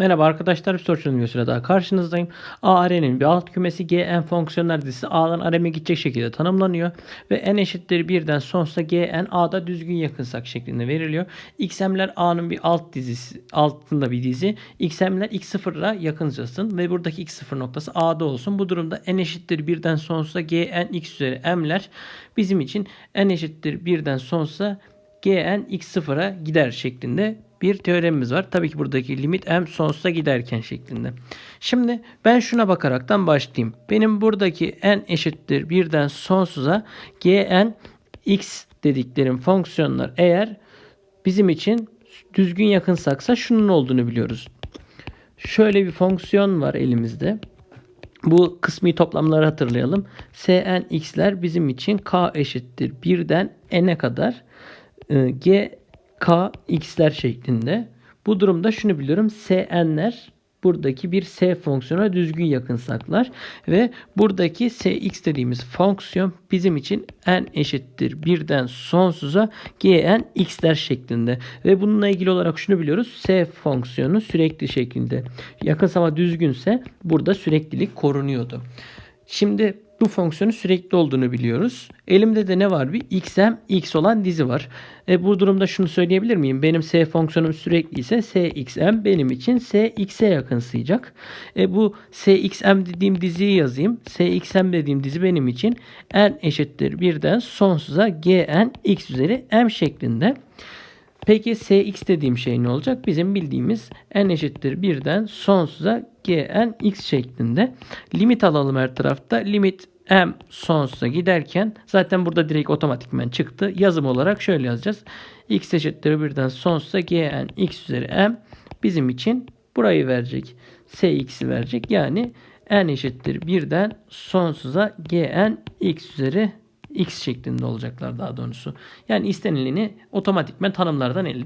Merhaba arkadaşlar, bir soru videosuyla daha karşınızdayım. A R'nin bir alt kümesi Gn fonksiyonlar dizisi A'dan R'e gidecek şekilde tanımlanıyor. Ve n eşittir 1'den sonsuza Gn A'da düzgün yakınsak şeklinde veriliyor. Xm'ler A'nın bir alt dizisi, altında bir dizi. Xm'ler x0'a yakıncasın ve buradaki x0 noktası A'da olsun. Bu durumda n eşittir 1'den sonsuza Gn x üzeri m'ler bizim için n eşittir 1'den sonsuza Gn x0'a gider şeklinde bir teoremimiz var. Tabii ki buradaki limit m sonsuza giderken şeklinde. Şimdi ben şuna bakaraktan başlayayım. Benim buradaki n eşittir 1'den sonsuza gn x dediklerim fonksiyonlar eğer bizim için düzgün yakınsaksa şunun olduğunu biliyoruz. Şöyle bir fonksiyon var elimizde. Bu kısmi toplamları hatırlayalım. Snx'ler bizim için k eşittir 1'den n'e kadar e, g k x'ler şeklinde. Bu durumda şunu biliyorum. sn'ler buradaki bir s fonksiyona düzgün yakınsaklar ve buradaki sx dediğimiz fonksiyon bizim için n eşittir 1'den sonsuza gn x'ler şeklinde ve bununla ilgili olarak şunu biliyoruz. s fonksiyonu sürekli şekilde yakınsama düzgünse burada süreklilik korunuyordu. Şimdi bu fonksiyonun sürekli olduğunu biliyoruz. Elimde de ne var? Bir xm x olan dizi var. E, bu durumda şunu söyleyebilir miyim? Benim s fonksiyonum sürekli ise sxm benim için sx'e yakınsayacak. E, bu sxm dediğim diziyi yazayım. sxm dediğim dizi benim için n eşittir 1'den sonsuza gn x üzeri m şeklinde. Peki Sx dediğim şey ne olacak? Bizim bildiğimiz n eşittir 1'den sonsuza gn x şeklinde. Limit alalım her tarafta. Limit m sonsuza giderken zaten burada direkt otomatikmen çıktı. Yazım olarak şöyle yazacağız. x eşittir 1'den sonsuza gn x üzeri m bizim için burayı verecek. Sx'i verecek. Yani n eşittir 1'den sonsuza gn x üzeri x şeklinde olacaklar daha doğrusu. Yani istenileni otomatikmen tanımlardan elde